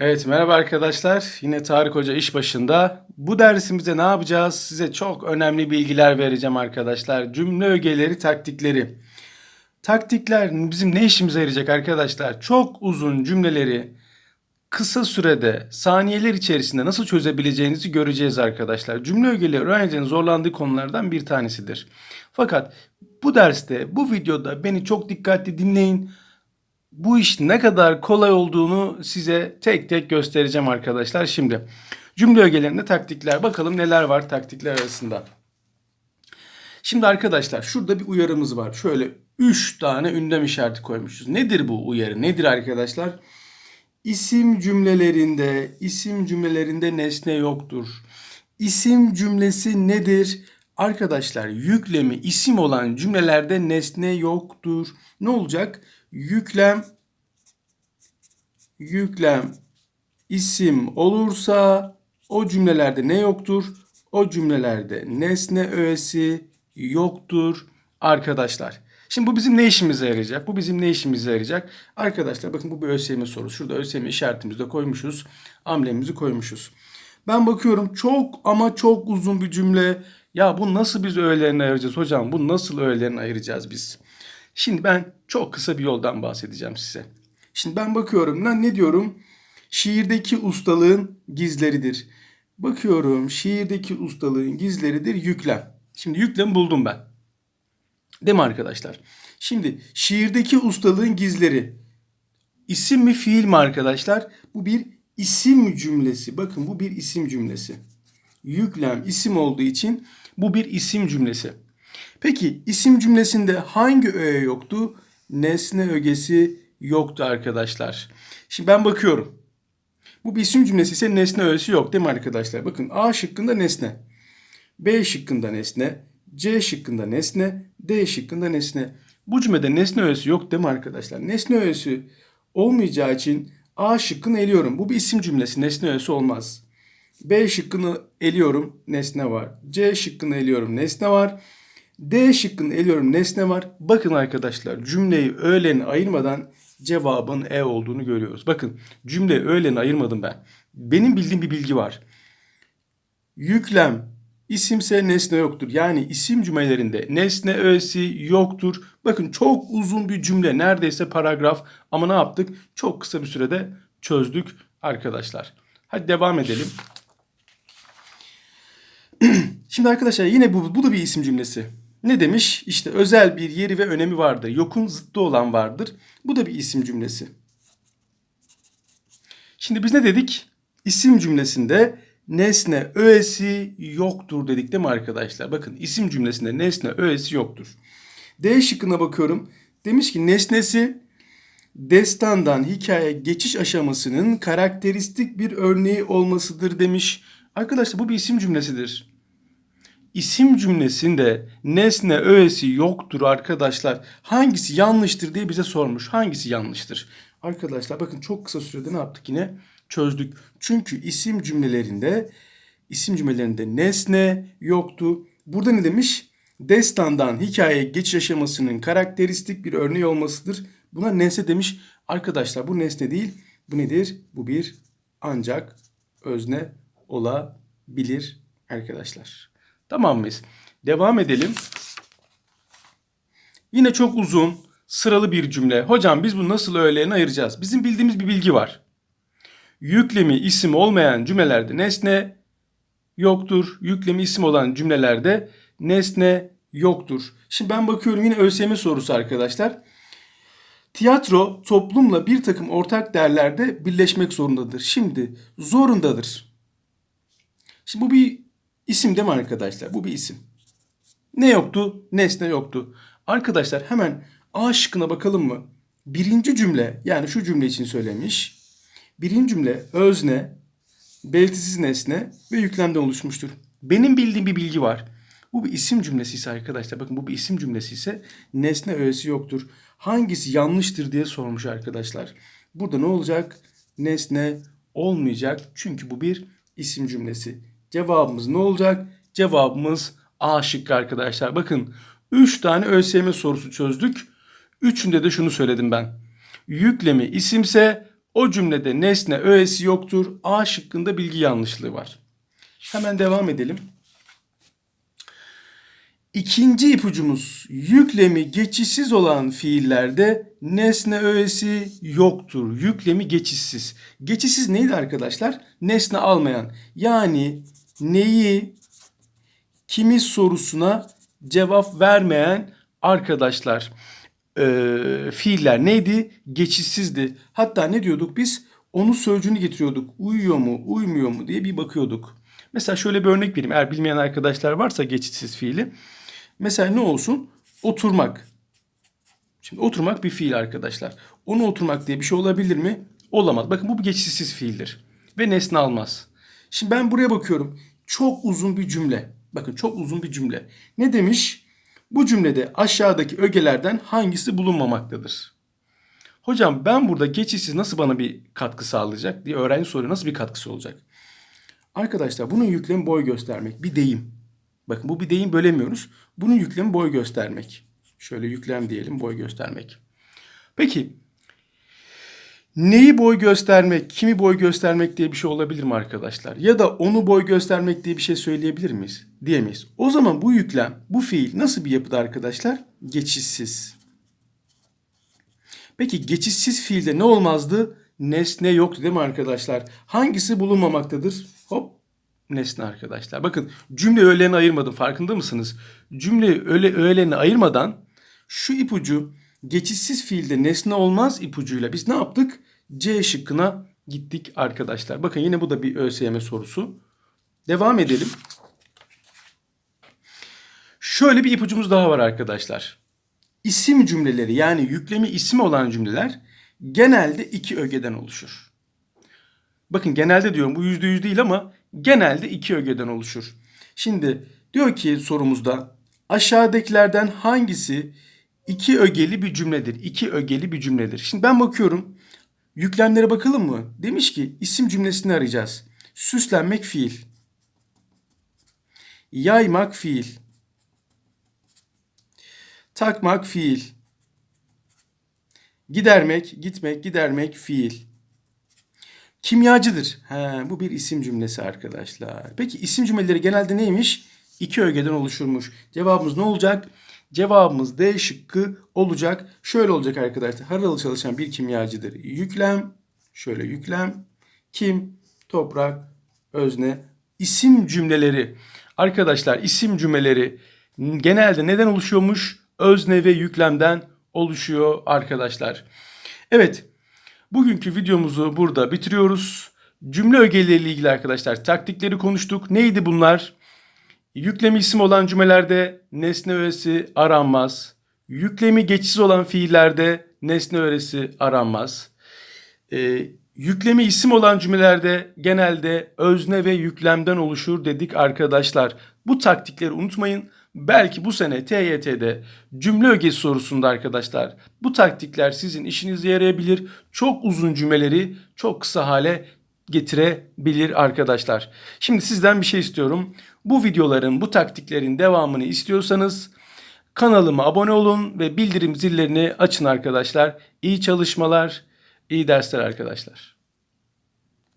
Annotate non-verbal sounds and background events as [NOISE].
Evet merhaba arkadaşlar. Yine Tarık Hoca iş başında. Bu dersimizde ne yapacağız? Size çok önemli bilgiler vereceğim arkadaşlar. Cümle ögeleri, taktikleri. Taktikler bizim ne işimize yarayacak arkadaşlar? Çok uzun cümleleri kısa sürede, saniyeler içerisinde nasıl çözebileceğinizi göreceğiz arkadaşlar. Cümle ögeleri öğrencinin zorlandığı konulardan bir tanesidir. Fakat bu derste, bu videoda beni çok dikkatli dinleyin bu iş ne kadar kolay olduğunu size tek tek göstereceğim arkadaşlar. Şimdi cümle ögelerinde taktikler. Bakalım neler var taktikler arasında. Şimdi arkadaşlar şurada bir uyarımız var. Şöyle 3 tane ünlem işareti koymuşuz. Nedir bu uyarı? Nedir arkadaşlar? İsim cümlelerinde, isim cümlelerinde nesne yoktur. İsim cümlesi nedir? Arkadaşlar yüklemi isim olan cümlelerde nesne yoktur. Ne olacak? Yüklem yüklem isim olursa o cümlelerde ne yoktur? O cümlelerde nesne öğesi yoktur arkadaşlar. Şimdi bu bizim ne işimize yarayacak? Bu bizim ne işimize yarayacak? Arkadaşlar bakın bu bir ÖSYM sorusu. Şurada ÖSYM işaretimizi de koymuşuz. Amblemimizi koymuşuz. Ben bakıyorum çok ama çok uzun bir cümle. Ya bu nasıl biz öğelerine ayıracağız hocam? Bu nasıl öğelerine ayıracağız biz? Şimdi ben çok kısa bir yoldan bahsedeceğim size. Şimdi ben bakıyorum lan ne diyorum? Şiirdeki ustalığın gizleridir. Bakıyorum şiirdeki ustalığın gizleridir yüklem. Şimdi yüklem buldum ben. Değil mi arkadaşlar? Şimdi şiirdeki ustalığın gizleri. İsim mi fiil mi arkadaşlar? Bu bir isim cümlesi. Bakın bu bir isim cümlesi. Yüklem isim olduğu için bu bir isim cümlesi. Peki isim cümlesinde hangi öğe yoktu? Nesne ögesi yoktu arkadaşlar. Şimdi ben bakıyorum. Bu bir isim cümlesi ise nesne öğesi yok değil mi arkadaşlar? Bakın A şıkkında nesne. B şıkkında nesne. C şıkkında nesne. D şıkkında nesne. Bu cümlede nesne öğesi yok değil mi arkadaşlar? Nesne öğesi olmayacağı için A şıkkını eliyorum. Bu bir isim cümlesi. Nesne öğesi olmaz. B şıkkını eliyorum. Nesne var. C şıkkını eliyorum. Nesne var. D şıkkını eliyorum. Nesne var. Bakın arkadaşlar cümleyi öğleni ayırmadan cevabın E olduğunu görüyoruz. Bakın cümle öğleni ayırmadım ben. Benim bildiğim bir bilgi var. Yüklem isimse nesne yoktur. Yani isim cümlelerinde nesne öğesi yoktur. Bakın çok uzun bir cümle neredeyse paragraf ama ne yaptık? Çok kısa bir sürede çözdük arkadaşlar. Hadi devam edelim. [CLEARS THROAT] Şimdi arkadaşlar yine bu, bu da bir isim cümlesi. Ne demiş? İşte özel bir yeri ve önemi vardır. Yokun zıttı olan vardır. Bu da bir isim cümlesi. Şimdi biz ne dedik? İsim cümlesinde nesne öğesi yoktur dedik değil mi arkadaşlar? Bakın isim cümlesinde nesne öğesi yoktur. D şıkkına bakıyorum. Demiş ki nesnesi destandan hikaye geçiş aşamasının karakteristik bir örneği olmasıdır demiş. Arkadaşlar bu bir isim cümlesidir. İsim cümlesinde nesne öğesi yoktur arkadaşlar. Hangisi yanlıştır diye bize sormuş. Hangisi yanlıştır? Arkadaşlar bakın çok kısa sürede ne yaptık yine? Çözdük. Çünkü isim cümlelerinde isim cümlelerinde nesne yoktu. Burada ne demiş? Destandan hikaye geçiş aşamasının karakteristik bir örneği olmasıdır. Buna nesne demiş. Arkadaşlar bu nesne değil. Bu nedir? Bu bir ancak özne olabilir arkadaşlar. Tamam mıyız? Devam edelim. Yine çok uzun, sıralı bir cümle. Hocam biz bunu nasıl öğelerine ayıracağız? Bizim bildiğimiz bir bilgi var. Yüklemi isim olmayan cümlelerde nesne yoktur. Yüklemi isim olan cümlelerde nesne yoktur. Şimdi ben bakıyorum yine ÖSYM sorusu arkadaşlar. Tiyatro toplumla bir takım ortak değerlerde birleşmek zorundadır. Şimdi zorundadır. Şimdi bu bir isim değil mi arkadaşlar? Bu bir isim. Ne yoktu? Nesne yoktu. Arkadaşlar hemen A şıkkına bakalım mı? Birinci cümle yani şu cümle için söylemiş. Birinci cümle özne, belirtisiz nesne ve yüklemden oluşmuştur. Benim bildiğim bir bilgi var. Bu bir isim cümlesi ise arkadaşlar bakın bu bir isim cümlesi ise nesne öğesi yoktur. Hangisi yanlıştır diye sormuş arkadaşlar. Burada ne olacak? Nesne olmayacak çünkü bu bir isim cümlesi. Cevabımız ne olacak? Cevabımız A şıkkı arkadaşlar. Bakın 3 tane ÖSYM sorusu çözdük. Üçünde de şunu söyledim ben. Yüklemi isimse O cümlede nesne öğesi yoktur. A şıkkında bilgi yanlışlığı var. Hemen devam edelim. İkinci ipucumuz yüklemi geçişsiz olan fiillerde nesne öğesi yoktur. Yüklemi geçişsiz. Geçişsiz neydi arkadaşlar? Nesne almayan. Yani neyi kimi sorusuna cevap vermeyen arkadaşlar. Ee, fiiller neydi? Geçişsizdi. Hatta ne diyorduk biz? Onu sözcüğünü getiriyorduk. Uyuyor mu, uymuyor mu diye bir bakıyorduk. Mesela şöyle bir örnek vereyim. Eğer bilmeyen arkadaşlar varsa geçişsiz fiili. Mesela ne olsun? Oturmak. Şimdi oturmak bir fiil arkadaşlar. Onu oturmak diye bir şey olabilir mi? Olamaz. Bakın bu bir geçişsiz fiildir. Ve nesne almaz. Şimdi ben buraya bakıyorum. Çok uzun bir cümle. Bakın çok uzun bir cümle. Ne demiş? Bu cümlede aşağıdaki ögelerden hangisi bulunmamaktadır? Hocam ben burada geçişsiz nasıl bana bir katkı sağlayacak diye öğrenci soruyor. Nasıl bir katkısı olacak? Arkadaşlar bunun yüklemi boy göstermek. Bir deyim. Bakın bu bir deyim bölemiyoruz. Bunun yüklemi boy göstermek. Şöyle yüklem diyelim boy göstermek. Peki neyi boy göstermek, kimi boy göstermek diye bir şey olabilir mi arkadaşlar? Ya da onu boy göstermek diye bir şey söyleyebilir miyiz? Diyemeyiz. O zaman bu yüklem, bu fiil nasıl bir yapıda arkadaşlar? Geçişsiz. Peki geçişsiz fiilde ne olmazdı? Nesne yoktu değil mi arkadaşlar? Hangisi bulunmamaktadır? Hop nesne arkadaşlar. Bakın cümle öğelerini ayırmadım farkında mısınız? Cümle öyle öğelerini ayırmadan şu ipucu geçişsiz fiilde nesne olmaz ipucuyla biz ne yaptık? C şıkkına gittik arkadaşlar. Bakın yine bu da bir ÖSYM sorusu. Devam edelim. Şöyle bir ipucumuz daha var arkadaşlar. İsim cümleleri yani yüklemi isim olan cümleler genelde iki ögeden oluşur. Bakın genelde diyorum bu yüzde yüz değil ama genelde iki ögeden oluşur. Şimdi diyor ki sorumuzda aşağıdakilerden hangisi iki ögeli bir cümledir? İki ögeli bir cümledir. Şimdi ben bakıyorum yüklemlere bakalım mı? Demiş ki isim cümlesini arayacağız. Süslenmek fiil. Yaymak fiil. Takmak fiil. Gidermek, gitmek, gidermek fiil. Kimyacıdır. He, bu bir isim cümlesi arkadaşlar. Peki isim cümleleri genelde neymiş? İki ögeden oluşurmuş. Cevabımız ne olacak? Cevabımız D şıkkı olacak. Şöyle olacak arkadaşlar. Haralı çalışan bir kimyacıdır. Yüklem, şöyle yüklem, kim, toprak, özne, isim cümleleri. Arkadaşlar isim cümleleri genelde neden oluşuyormuş? Özne ve yüklemden oluşuyor arkadaşlar. Evet, bugünkü videomuzu burada bitiriyoruz. Cümle ögeleriyle ilgili arkadaşlar taktikleri konuştuk. Neydi bunlar? Yüklemi isim olan cümlelerde nesne öğesi aranmaz. Yüklemi geçiş olan fiillerde nesne öğesi aranmaz. Ee, yüklemi isim olan cümlelerde genelde özne ve yüklemden oluşur dedik arkadaşlar. Bu taktikleri unutmayın. Belki bu sene TYT'de cümle ögesi sorusunda arkadaşlar bu taktikler sizin işinize yarayabilir. Çok uzun cümleleri çok kısa hale getirebilir arkadaşlar. Şimdi sizden bir şey istiyorum. Bu videoların, bu taktiklerin devamını istiyorsanız kanalıma abone olun ve bildirim zillerini açın arkadaşlar. İyi çalışmalar, iyi dersler arkadaşlar.